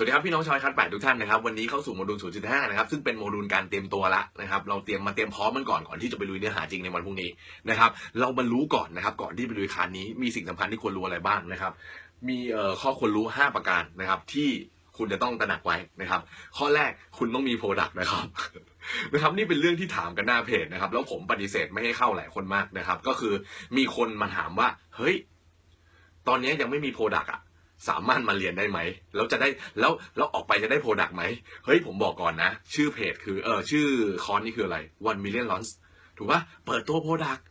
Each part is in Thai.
วัสดีครับพี่น้องชาวคันแปดทุกท่านนะครับวันนี้เข้าสู่โมดูล 0.5 นะครับซึ่งเป็นโมดูลการเตรียมตัวละนะครับเราเตรียมมาเตรียมพร้อมมันก่อนก่อนที่จะไปลุยเนื้อหาจริงในวันพรุ่งนี้นะครับเรามารู้ก่อนนะครับก่อนที่ไปลุยคานนี้มีสิ่งสำคัญที่ควรรู้อะไรบ้างนะครับมีข้อควรรู้ 5 ประการนะครับที่คุณจะต้องตระหนักไว้นะครับ ข้อแรกคุณต้องมีโปรดักต์นะครับนะครับนี่เป็นเรื่องที่ถามกันหน้าเพจนะครับแล้วผมปฏิเสธไม่ให้เข้าหลายคนมากนะครับ ก็คือมีคนมาถามว่าเฮ้ยตอนนี้ยังไม่มีโปรดักต์อะ สามารถมาเรียนได้ไหมแล้วจะได้แล้วแล้วออกไปจะได้โปรดักต์ไหมเฮ้ยผมบอกก่อนนะ ชื่อเพจคือเออชื่อคอนนี่คืออะไร one million launch ถูกปะเปิดตัวโปรดักต์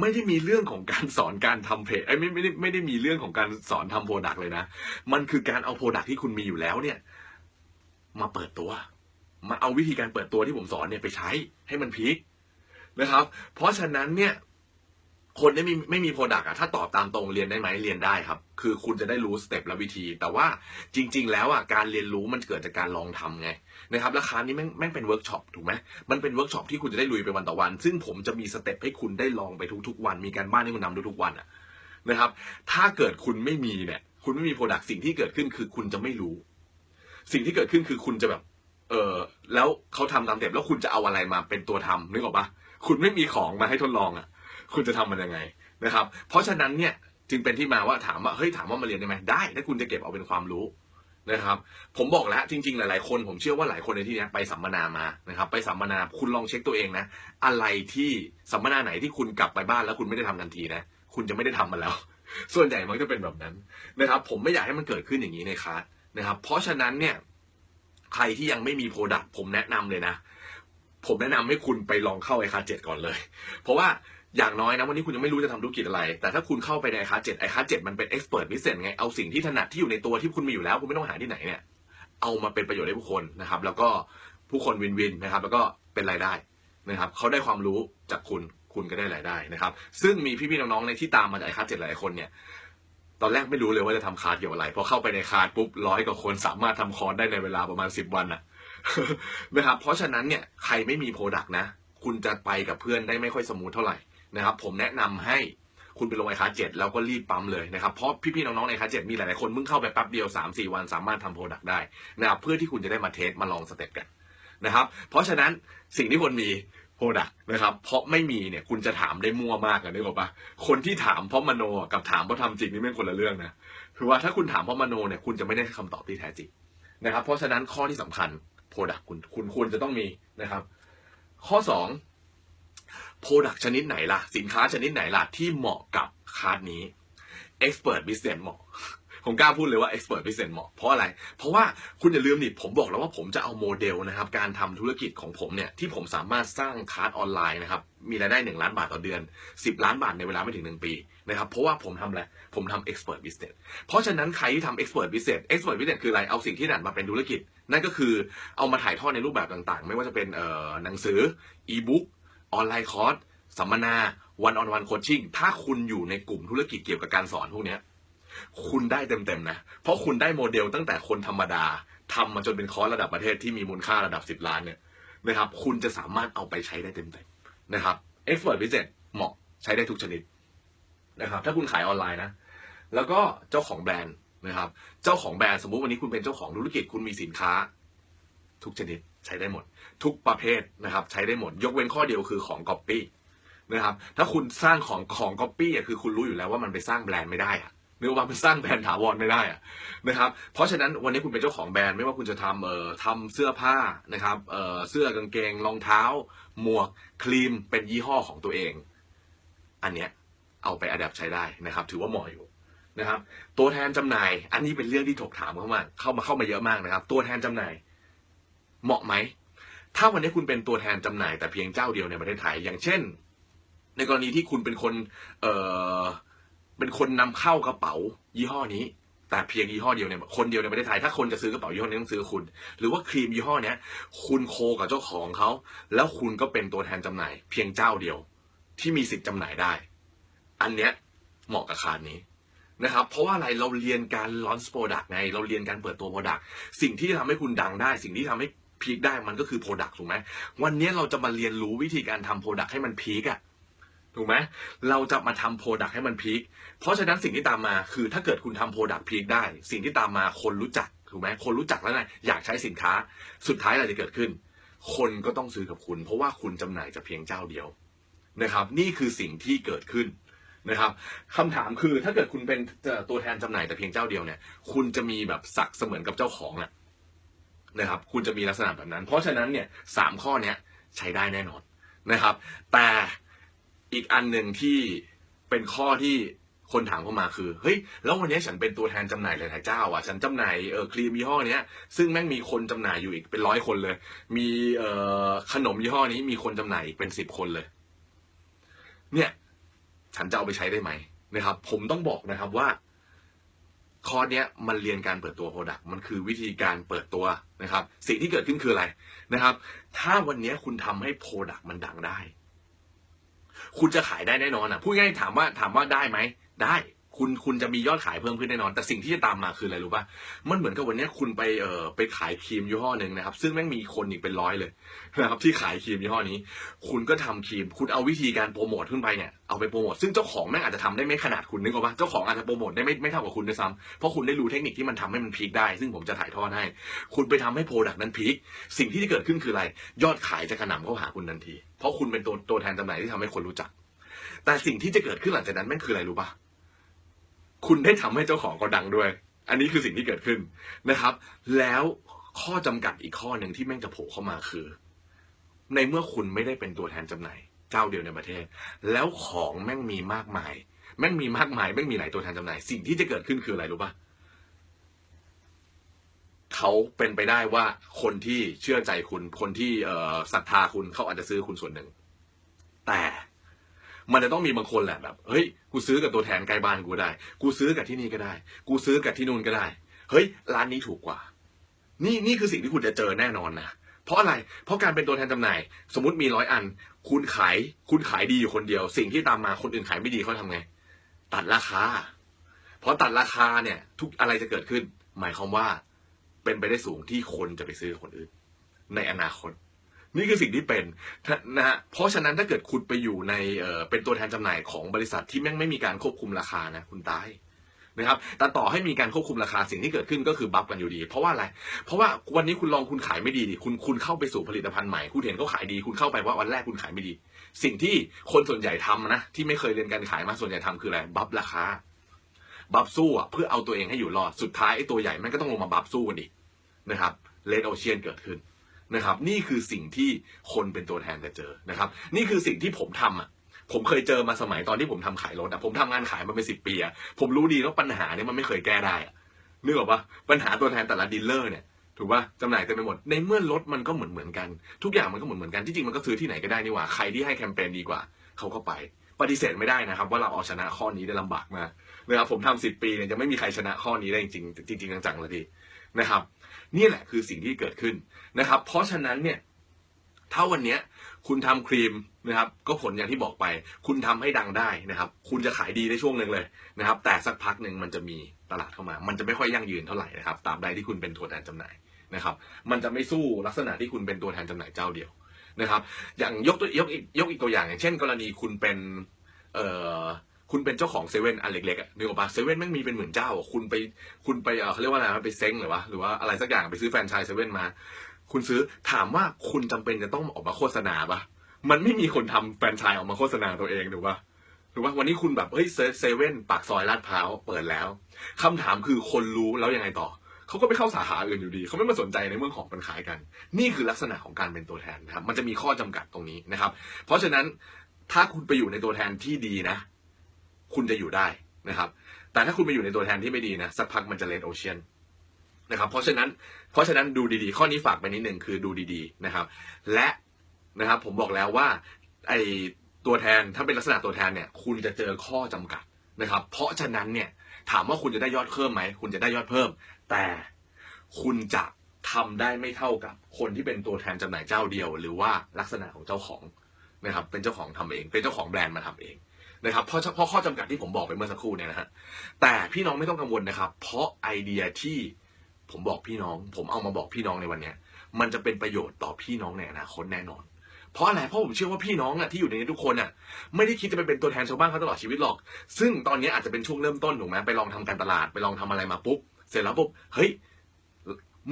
ไม่ได้มีเรื่องของการสอนการทำเพจไอ้ไม่ไม่ได้ไม่ได้มีเรื่องของการสอนทำโปรดักต์เลยนะ มันคือการเอาโปรดักต์ที่คุณมีอยู่แล้วเนี่ย มาเปิดตัว มาเอาวิธีการเปิดตัวที่ผมสอนเนี่ยไปใช้ให้มันพีคนะครับ เพราะฉะนั้นเนี่ย คนไม่มีไม่มีโปรดักต์อะถ้าตอบตามตรงเรียนได้ไหมเรียนได้ครับ คือคุณจะได้รู้สเต็ปและวิธี แต่ว่าจริง ๆ แล้วอะการเรียนรู้มันเกิดจากการลองทำไงนะครับราคานี้แม่งแม่งเป็นเวิร์กช็อปถูกไหมมันเป็นเวิร์กช็อปที่คุณจะได้ลุยไปวันต่อวัน ซึ่งผมจะมีสเต็ปให้คุณได้ลองไปทุกๆวัน มีการบ้านให้คุณทำทุกๆวันอะนะครับ ถ้าเกิดคุณไม่มีเนี่ย คุณไม่มีโปรดักต์สิ่งที่เกิดขึ้นคือคุณจะไม่รู้ สิ่งที่เกิดขึ้นคือคุณจะแบบ เออแล้วเขาทำตามสเต็ปแล้วคุณจะเอาอะไรมาเป็นตัวทำนึกออกปะคุณไม่มีของมาให้ทดลองอะ คุณจะทำมันยังไงนะครับ เพราะฉะนั้นเนี่ยจึงเป็นที่มาว่าถามว่าเฮ้ยถามว่ามาเรียนได้ไหมได้ถ้าคุณจะเก็บเอาเป็นความรู้นะครับ ผมบอกแล้วจริง ๆ หลาย ๆ คนผมเชื่อว่าหลายคนในที่นี้ไปสัมมนามานะครับ ไปสัมมนาคุณลองเช็คตัวเองนะ อะไรที่สัมมนาไหนที่คุณกลับไปบ้านแล้วคุณไม่ได้ทำทันทีนะคุณจะไม่ได้ทำมันแล้ว ส่วนใหญ่มันจะเป็นแบบนั้นนะครับ ผมไม่อยากให้มันเกิดขึ้นอย่างนี้ในคลาสนะครับ เพราะฉะนั้นเนี่ยใครที่ยังไม่มีโปรดักต์ผมแนะนำเลยนะ ผมแนะนำให้คุณไปลองเข้าไอคาเจ็ดก่อนเลย เพราะว่า อย่างน้อยนะวันนี้คุณยังไม่รู้จะทำธุรกิจอะไร แต่ถ้าคุณเข้าไปในไอคาเจ็ดไอคาเจ็ดมันเป็นเอ็กซ์เพรสพิเศษไงเอาสิ่งที่ถนัดที่อยู่ในตัวที่คุณมีอยู่แล้ว คุณไม่ต้องหาที่ไหนเนี่ยเอามาเป็นประโยชน์ให้ผู้คนนะครับแล้วก็ผู้คนวินวินนะครับแล้วก็เป็นรายได้นะครับเขาได้ความรู้จากคุณคุณก็ได้รายได้นะครับซึ่งมีพี่ๆน้องๆในที่ตามมาจากไอคาเจ็ดหลายคนเนี่ยตอนแรกไม่รู้เลยว่าจะทำคาร์ดเกี่ยวอะไรพอเข้าไปในคาร์ดปุ๊บร้อยกว่าคนสามารถทำคอร์สได้ในเวลาประมาณสิบวันอะนะครับเพราะฉะนั้นเนี่ยใครไม่มีโปรดักต์นะ คุณจะไปกับเพื่อนได้ไม่ค่อยสมูทเท่าไหร่ นะครับผมแนะนำให้คุณไปลงไอคาเจ็ดแล้วก็รีบปั๊มเลยนะครับ เพราะพี่ๆน้องๆในคาเจ็ดมีหลายๆคนเพิ่งเข้าไปแป๊บเดียว 3 4 วันสามารถทำโปรดักต์ได้นะครับเพื่อที่คุณจะได้มาเทสมาลองสเต็ปกันนะครับ เพราะฉะนั้นสิ่งที่ควรมีโปรดักต์นะครับ เพราะไม่มีเนี่ยคุณจะถามได้มั่วมากอะนึกออกปะคนที่ถามเพราะมโนกับถามเพราะทำจริงนี่ไม่คนละเรื่องนะคือว่าถ้าคุณถามเพราะมโนเนี่ยคุณจะไม่ได้คำตอบที่แท้จริงนะครับ เพราะฉะนั้นข้อที่สำคัญโปรดักคุณคุณควรจะต้องมีนะครับ ข้อสอง โปรดักชนิดไหนล่ะ สินค้าชนิดไหนล่ะ ที่เหมาะกับคาร์ดนี้ Expert Business เหมาะผมกล้าพูดเลยว่า Expert Business เหมาะเพราะอะไร เพราะว่าคุณอย่าลืมดิผมบอกแล้วว่าผมจะเอาโมเดลนะครับ การทำธุรกิจของผมเนี่ย ที่ผมสามารถสร้างคาร์ดออนไลน์นะครับ มีรายได้หนึ่งล้านบาทต่อเดือน 10 ล้านบาทในเวลาไม่ถึงหนึ่งปีนะครับ เพราะว่าผมทำอะไร ผมทำ Expert Business เพราะฉะนั้นใครที่ทำ Expert Business Expert Business คืออะไร เอาสิ่งที่นัดมาเป็นธุรกิจ นั่นก็คือเอามาถ่ายทอดในรูปแบบต่างๆ ไม่ว่าจะเป็นหนังสืออีบุ๊ก ออนไลน์คอร์สสัมมนาวันออนวันโคชชิ่งถ้าคุณอยู่ในกลุ่มธุรกิจเกี่ยวกับการสอนพวกนี้คุณได้เต็มๆนะ เพราะคุณได้โมเดลตั้งแต่คนธรรมดาทำมาจนเป็นคอร์สระดับประเทศที่มีมูลค่าระดับ 10 ล้านเนี่ยนะครับ คุณจะสามารถเอาไปใช้ได้เต็มๆนะครับ Expert Business เหมาะใช้ได้ทุกชนิดนะครับถ้าคุณขายออนไลน์นะ แล้วก็เจ้าของแบรนด์นะครับ เจ้าของแบรนด์สมมุติวันนี้คุณเป็นเจ้าของธุรกิจคุณมีสินค้า ทุกชนิดใช้ได้หมด ทุกประเภทนะครับ ใช้ได้หมด ยกเว้นข้อเดียวคือของก๊อปปี้นะครับ ถ้าคุณสร้างของของก๊อปปี้อะคือคุณรู้อยู่แล้วว่ามันไปสร้างแบรนด์ไม่ได้อะนึกว่ามันสร้างแบรนด์ถาวรไม่ได้อะนะครับ เพราะฉะนั้นวันนี้คุณเป็นเจ้าของแบรนด์ไม่ว่าคุณจะทำเอ่อทำเสื้อผ้านะครับเอ่อเสื้อกางเกงรองเท้า หมวกครีมเป็นยี่ห้อของตัวเอง อันเนี้ยเอาไปอัดแอปใช้ได้นะครับ ถือว่าเหมาะอยู่นะครับ ตัวแทนจำหน่าย อันนี้เป็นเรื่องที่ถกถามเข้ามาเข้ามาเข้ามาเยอะมากนะครับ ตัวแทนจำหน่าย เหมาะไหม ถ้าวันนี้คุณเป็นตัวแทนจำหน่ายแต่เพียงเจ้าเดียวในประเทศไทย อย่างเช่น ในกรณีที่คุณเป็นคนเอ่อเป็นคนนำเข้ากระเป๋า ยี่ห้อนี้ แต่เพียงยี่ห้อเดียวเนี่ยคนเดียวในประเทศไทย ถ้าคนจะซื้อกระเป๋ายี่ห้อนี้ต้องซื้อคุณ หรือว่าครีมยี่ห้อเนี้ยคุณโคกับเจ้าของเขาแล้วคุณก็เป็นตัวแทนจำหน่าย เพียงเจ้าเดียว ที่มีสิทธิ์จำหน่ายได้ อันเนี้ยเหมาะกับคาร์ดนี้นะครับ เพราะว่าอะไรเราเรียนการ launch product ไง เราเรียนการเปิดตัว product สิ่งที่ทำให้คุณดังได้ สิ่งที่ทำให้ พีคได้มันก็คือ product ถูกไหมวันนี้เราจะมาเรียนรู้วิธีการทำ product ให้มันพีคอะถูกไหมเราจะมาทำ product ให้มันพีคเพราะฉะนั้นสิ่งที่ตามมาคือถ้าเกิดคุณทำ product พีคได้ สิ่งที่ตามมาคนรู้จักถูกไหมคนรู้จักแล้วไงอยากใช้สินค้าสุดท้ายอะไรจะเกิดขึ้น คนก็ต้องซื้อกับคุณ เพราะว่าคุณจำหน่ายจะเพียงเจ้าเดียวนะครับ นี่คือสิ่งที่เกิดขึ้นนะครับคำถามคือถ้าเกิดคุณเป็นตัวแทนจำหน่ายแต่เพียงเจ้าเดียวเนี่ย คุณจะมีแบบศักเสมือนกับเจ้าของน่ะ นะครับ คุณจะมีลักษณะแบบนั้น เพราะฉะนั้นเนี่ยสามข้อเนี้ยใช้ได้แน่นอนนะครับ แต่อีกอันหนึ่งที่เป็นข้อที่คนถามเข้ามาคือเฮ้ยแล้ววันนี้ฉันเป็นตัวแทนจำหน่ายหลายๆเจ้าอะฉันจำหน่ายเออครีมยี่ห้อเนี้ยซึ่งแม่งมีคนจำหน่ายอยู่อีกเป็นร้อยคนเลย มีเอ่อขนมยี่ห้อนี้มีคนจำหน่ายอีกเป็นสิบคนเลย เนี่ย ฉันจะเอาไปใช้ได้ไหมนะครับ ผมต้องบอกนะครับว่า คอร์สเนี้ยมันเรียนการเปิดตัวโปรดักต์มันคือวิธีการเปิดตัวนะครับ สิ่งที่เกิดขึ้นคืออะไรนะครับ ถ้าวันนี้คุณทำให้โปรดักต์มันดังได้ คุณจะขายได้แน่นอนอะพูดง่ายๆถามว่าถามว่าได้ไหมได้ คุณคุณจะมียอดขายเพิ่มขึ้นแน่นอน แต่สิ่งที่จะตามมาคืออะไรรู้ป่ะมันเหมือนกับวันนี้คุณไปเอ่อไปขายครีมยี่ห้อหนึ่งนะครับ ซึ่งแม่งมีคนอีกเป็นร้อยเลยนะครับที่ขายครีมยี่ห้อนี้ คุณก็ทำครีม คุณเอาวิธีการโปรโมทขึ้นไปเนี่ยเอาไปโปรโมทซึ่งเจ้าของแม่งอาจจะทำได้ไม่ขนาดคุณนึกออกปะเจ้าของอาจจะโปรโมทได้ไม่ไม่เท่ากับคุณด้วยซ้ำเพราะคุณได้รู้เทคนิคที่มันทำให้มันพีคได้ ซึ่งผมจะถ่ายทอดให้ คุณไปทำให้โปรดักต์นั้นพีคสิ่งที่จะเกิดขึ้นคืออะไร ยอดขายจะกระหน่ำเข้าหาคุณทันที เพราะคุณเป็นตัวตัวแทนจำหน่ายที่ทำให้คนรู้จัก แต่สิ่งที่จะเกิดขึ้นหลังจากนั้นแม่งคืออะไรรู้ปะ คุณได้ทำให้เจ้าของก็ดังด้วย อันนี้คือสิ่งที่เกิดขึ้นนะครับ แล้วข้อจำกัดอีกข้อหนึ่งที่แม่งจะโผล่เข้ามาคือ ในเมื่อคุณไม่ได้เป็นตัวแทนจำหน่ายเจ้าเดียวในประเทศ แล้วของแม่งมีมากมาย แม่งมีมากมายแม่งมีหลายตัวแทนจำหน่าย สิ่งที่จะเกิดขึ้นคืออะไรรู้ปะเขาเป็นไปได้ว่าคนที่เชื่อใจคุณ คนที่ศรัทธาคุณเขาอาจจะซื้อคุณส่วนหนึ่ง แต่ มันจะต้องมีบางคนแหละแบบเฮ้ยกูซื้อกับตัวแทนใกล้บ้านกูได้ กูซื้อกับที่นี่ก็ได้ กูซื้อกับที่นู่นก็ได้ เฮ้ย ร้านนี้ถูกกว่า นี่นี่คือสิ่งที่คุณจะเจอแน่นอนนะเพราะอะไร เพราะการเป็นตัวแทนจำหน่าย สมมติมีร้อยอัน คุณขายคุณขายดีอยู่คนเดียว สิ่งที่ตามมาคนอื่นขายไม่ดีเขาทำไง ตัดราคาเพราะตัดราคาเนี่ย ทุกอะไรจะเกิดขึ้น หมายความว่า เป็นไปได้สูงที่คนจะไปซื้อคนอื่น ในอนาคต นี่คือสิ่งที่เป็นนะฮะเพราะฉะนั้นถ้าเกิดคุณไปอยู่ในเอ่อเป็นตัวแทนจำหน่ายของบริษัทที่แม่งไม่มีการควบคุมราคานะคุณตายนะครับแต่ต่อให้มีการควบคุมราคาสิ่งที่เกิดขึ้นก็คือบัฟกันอยู่ดี เพราะว่าอะไร เพราะว่าวันนี้คุณลองคุณขายไม่ดีดิคุณคุณเข้าไปสู่ผลิตภัณฑ์ใหม่ คุณเห็นเขาขายดี คุณเข้าไปว่าวันแรกคุณขายไม่ดี สิ่งที่คนส่วนใหญ่ทำนะที่ไม่เคยเรียนการขายมาส่วนใหญ่ทำคืออะไรบัฟราคาบัฟสู้อะเพื่อเอาตัวเองให้อยู่รอดสุดท้ายไอ้ตัวใหญ่แม่งก็ต้องลงมาบัฟสู้กันอีกนะครับเลดโอเชียนเกิดขึ้น นะครับ นี่คือสิ่งที่คนเป็นตัวแทนจะเจอนะครับ นี่คือสิ่งที่ผมทำอะผมเคยเจอมาสมัยตอนที่ผมทำขายรถอะผมทำงานขายมาเป็นสิบปีอะผมรู้ดีว่าปัญหาเนี่ยมันไม่เคยแก้ได้อะนึกออกปะปัญหาตัวแทนแต่ละดีลเลอร์เนี่ยถูกปะจำหน่ายเต็มไปหมดในเมื่อรถมันก็เหมือนเหมือนกัน ทุกอย่างมันก็เหมือนเหมือนกันที่จริงมันก็ซื้อที่ไหนก็ได้นี่หว่าใครที่ให้แคมเปญดีกว่าเขาก็ไปปฏิเสธไม่ได้นะครับ ว่าเราเอาชนะข้อนี้ได้ลำบากมากนะครับผมทำสิบปีเนี่ยยังไม่มีใครชนะข้อนี้ได้จริงจริงจังๆเลยทีนะครับ นี่แหละคือสิ่งที่เกิดขึ้นนะครับ เพราะฉะนั้นเนี่ยถ้าวันเนี้ยคุณทำครีมนะครับ ก็ผลอย่างที่บอกไป คุณทำให้ดังได้นะครับ คุณจะขายดีได้ช่วงหนึ่งเลยนะครับ แต่สักพักหนึ่งมันจะมีตลาดเข้ามา มันจะไม่ค่อยยั่งยืนเท่าไหร่นะครับตาบใดที่คุณเป็นตัวแทนจำหน่ายนะครับ มันจะไม่สู้ลักษณะที่คุณเป็นตัวแทนจำหน่ายเจ้าเดียวนะครับ อย่างยกตัวยกอีกยกอีกตัวอย่างอย่างเช่น กรณีคุณเป็นเอ่อ คุณเป็นเจ้าของเซเว่นอันเล็กๆอะนึกออกปะเซเว่นแม่งมีเป็นหมื่นเจ้า คุณไปคุณไปเออเขาเรียกว่าอะไรนไปเซ้งหรือวะหรือว่าอะไรสักอย่างไปซื้อแฟรนไชส์เซเว่นมา คุณซื้อถามว่าคุณจำเป็นจะต้องออกมาโฆษณาปะมันไม่มีคนทำแฟรนไชส์ออกมาโฆษณาตัวเองถูกปะถูกปะวันนี้คุณแบบเฮ้ยเซเว่นปากซอยลาดพร้าวเปิดแล้วคำถามคือคนรู้แล้วยังไงต่อเขาก็ไปเข้าสาขาอื่นอยู่ดี เขาไม่มาสนใจในเรื่องของมันขายกัน นี่คือลักษณะของการเป็นตัวแทนนะครับ มันจะมีข้อจำกัดตรงนี้นะครับ เพราะฉะนั้นถ้าคุณไปอยู่ในตัวแทนที่ดีนะ คุณจะอยู่ได้นะครับ แต่ถ้าคุณไปอยู่ในตัวแทนที่ไม่ดีนะสักพักมันจะเลนโอเชียนนะครับ เพราะฉะนั้นเพราะฉะนั้นดูดีๆ ข้อนี้ฝากไปนิดนึงคือดูดีๆนะครับ และนะครับผมบอกแล้วว่าไอตัวแทนถ้าเป็นลักษณะตัวแทนเนี่ย คุณจะเจอข้อจำกัดนะครับ เพราะฉะนั้นเนี่ยถามว่าคุณจะได้ยอดเพิ่มไหมคุณจะได้ยอดเพิ่ม แต่คุณจะทำได้ไม่เท่ากับคนที่เป็นตัวแทนจำหน่ายเจ้าเดียว หรือว่าลักษณะของเจ้าของนะครับ เป็นเจ้าของทำเอง เป็นเจ้าของแบรนด์มาทำเอง นะครับเพราะเพราะข้อจำกัดที่ผมบอกไปเมื่อสักครู่เนี่ยนะฮะแต่พี่น้องไม่ต้องกังวลนะครับ เพราะไอเดียที่ผมบอกพี่น้อง ผมเอามาบอกพี่น้องในวันเนี้ยมันจะเป็นประโยชน์ต่อพี่น้องในอนาคตแน่นอน เพราะอะไรเพราะผมเชื่อว่าพี่น้องอะที่อยู่ในนี้ทุกคนอะไม่ได้คิดจะไปเป็นตัวแทนชาวบ้านเขาตลอดชีวิตหรอก ซึ่งตอนนี้อาจจะเป็นช่วงเริ่มต้นถูกไหมไปลองทำการตลาดไปลองทำอะไรมาปุ๊บเสร็จแล้วปุ๊บเฮ้ย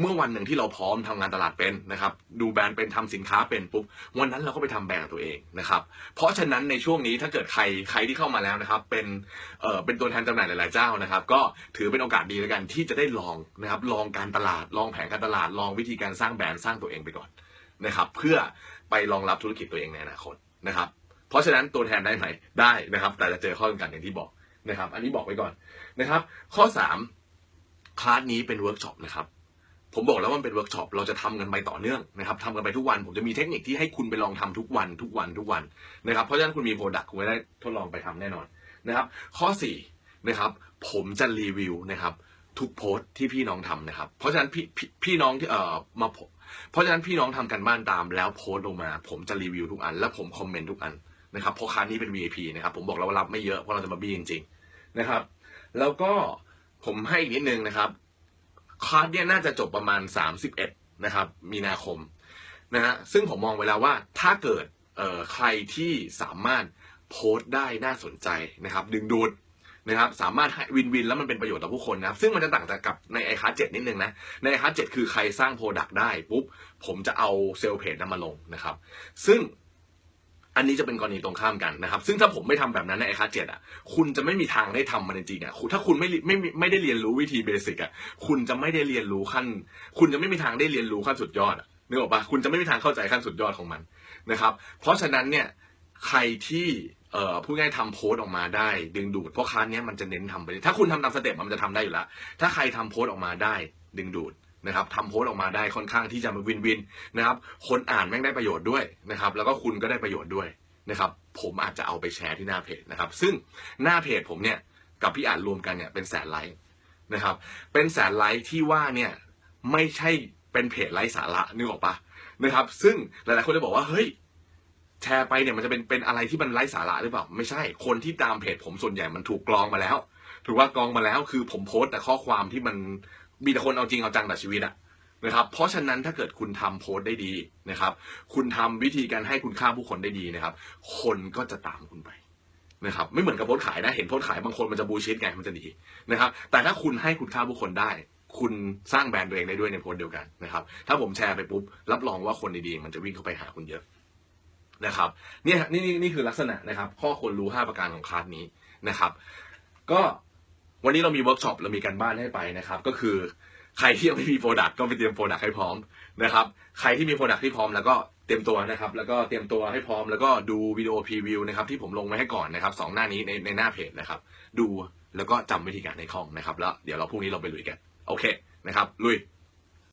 เมื่อวันหนึ่งที่เราพร้อมทำงานตลาดเป็นนะครับ ดูแบรนด์เป็นทำสินค้าเป็นปุ๊บวันนั้นเราก็ไปทำแบรนด์ตัวเองนะครับ เพราะฉะนั้นในช่วงนี้ถ้าเกิดใครใครที่เข้ามาแล้วนะครับ เป็นเอ่อเป็นตัวแทนจำหน่ายหลาย ๆ เจ้านะครับ ก็ถือเป็นโอกาสดีแล้วกันที่จะได้ลองนะครับ ลองการตลาดลองแผนการตลาดลองวิธีการสร้างแบรนด์สร้างตัวเองไปก่อนนะครับ เพื่อไปรองรับธุรกิจตัวเองในอนาคตนะครับ เพราะฉะนั้นตัวแทนได้ไหมได้นะครับ แต่จะเจอข้อจำกัดอย่างที่บอกนะครับ อันนี้บอกไว้ก่อนนะครับ ข้อสามคลาสนี้เป็นเวิร์กช็อปนะครับ ผมบอกแล้วว่ามันเป็นเวิร์กช็อปเราจะทำกันไปต่อเนื่องนะครับทำกันไปทุกวันผมจะมีเทคนิคที่ให้คุณไปลองทำทุกวันทุกวันทุกวันนะครับเพราะฉะนั้นคุณมีโปรดักต์คุณได้ทดลองไปทำแน่นอนนะครับ ข้อสี่นะครับผมจะรีวิวนะครับทุกโพสต์ที่พี่น้องทำนะครับ เพราะฉะนั้นพี่พี่พี่น้องที่เอ่อมาผมเพราะฉะนั้นพี่น้องทำกันบ้านตามแล้วโพสต์ลงมา ผมจะรีวิวทุกอัน แล้วผมคอมเมนต์ทุกอันนะครับเพราะค้านี้เป็น VIP นะครับผมบอกแล้วว่ารับไม่เยอะเพราะเราจะมาบี้จริงๆนะครับ แล้วก็ผมให้อีกนิดนึงนะครับ คลาสเนี่ยน่าจะจบประมาณ 31 นะครับ มีนาคมนะฮะซึ่งผมมองไว้แล้วว่าถ้าเกิดเอ่อใครที่สามารถโพสต์ได้น่าสนใจนะครับ ดึงดูดนะครับสามารถให้วินวินแล้วมันเป็นประโยชน์ต่อผู้คนนะครับซึ่งมันจะต่างจากกับในไอคาเจ็ดนิดนึงนะในไอคาเจ็ดคือใครสร้างโปรดักต์ได้ปุ๊บผมจะเอาเซลล์เพจนั้นมาลงนะครับ ซึ่ง อันนี้จะเป็นกรณีตรงข้ามกันนะครับ ซึ่งถ้าผมไม่ทำแบบนั้นในไอคาเจ็ดอะ คุณจะไม่มีทางได้ทำมันจริงอะถ้าคุณไม่ไม่ไม่ได้เรียนรู้วิธีเบสิกอะ คุณจะไม่ได้เรียนรู้ขั้น คุณจะไม่มีทางได้เรียนรู้ขั้นสุดยอดอะนึกออกปะคุณจะไม่มีทางเข้าใจขั้นสุดยอดของมันนะครับ เพราะฉะนั้นเนี่ยใครที่เอ่อพูดง่ายทำโพสต์ออกมาได้ ดึงดูดเพราะค้านเนี้ยมันจะเน้นทำไปถ้าคุณทำตามสเต็ปมันจะทำได้อยู่แล้วถ้าใครทำโพสต์ออกมาได้ ดึงดูด นะครับทำโพสต์ออกมาได้ค่อนข้างที่จะมาวินวินนะครับ คนอ่านแม่งได้ประโยชน์ด้วยนะครับ แล้วก็คุณก็ได้ประโยชน์ด้วยนะครับ ผมอาจจะเอาไปแชร์ที่หน้าเพจนะครับ ซึ่งหน้าเพจผมเนี่ยกับพี่อ่านรวมกันเนี่ยเป็นแสนไลค์นะครับ เป็นแสนไลค์ที่ว่าเนี่ยไม่ใช่เป็นเพจไร้สาระนึกออกปะนะครับ ซึ่งหลายๆคนจะบอกว่าเฮ้ยแชร์ไปเนี่ยมันจะเป็นเป็นอะไรที่มันไร้สาระหรือเปล่า ไม่ใช่ คนที่ตามเพจผมส่วนใหญ่มันถูกกรองมาแล้ว ถือว่ากรองมาแล้วคือผมโพสต์แต่ข้อความที่มัน มีแต่คนเอาจริงเอาจังกับชีวิตอะนะครับ เพราะฉะนั้นถ้าเกิดคุณทำโพสต์ได้ดีนะครับ คุณทำวิธีการให้คุณค่าผู้คนได้ดีนะครับ คนก็จะตามคุณไปนะครับ ไม่เหมือนกับโพสต์ขายนะ เห็นโพสต์ขายบางคนมันจะบูชิดไงมันจะดีนะครับ แต่ถ้าคุณให้คุณค่าผู้คนได้ คุณสร้างแบรนด์ตัวเองได้ด้วยในโพสต์เดียวกันนะครับ ถ้าผมแชร์ไปปุ๊บรับรองว่าคนดีๆมันจะวิ่งเข้าไปหาคุณเยอะนะครับเนี่ยนี่นี่นี่คือลักษณะนะครับ ข้อควรรู้ 5 ประการของคลาสนี้นะครับ ก็ วันนี้เรามีเวิร์กช็อปเรามีการบ้านให้ไปนะครับ ก็คือใครที่ยังไม่มีโปรดักต์ก็ไปเตรียมโปรดักต์ให้พร้อมนะครับ ใครที่มีโปรดักต์ที่พร้อมแล้วก็เตรียมตัวนะครับ แล้วก็เตรียมตัวให้พร้อมแล้วก็ดูวิดีโอพรีวิวนะครับที่ผมลงไว้ให้ก่อนนะครับสองหน้านี้ในในหน้าเพจนะครับ ดูแล้วก็จำวิธีการในคล่องนะครับ แล้วเดี๋ยวเราพรุ่งนี้เราไปลุยกัน โอเคนะครับ ลุย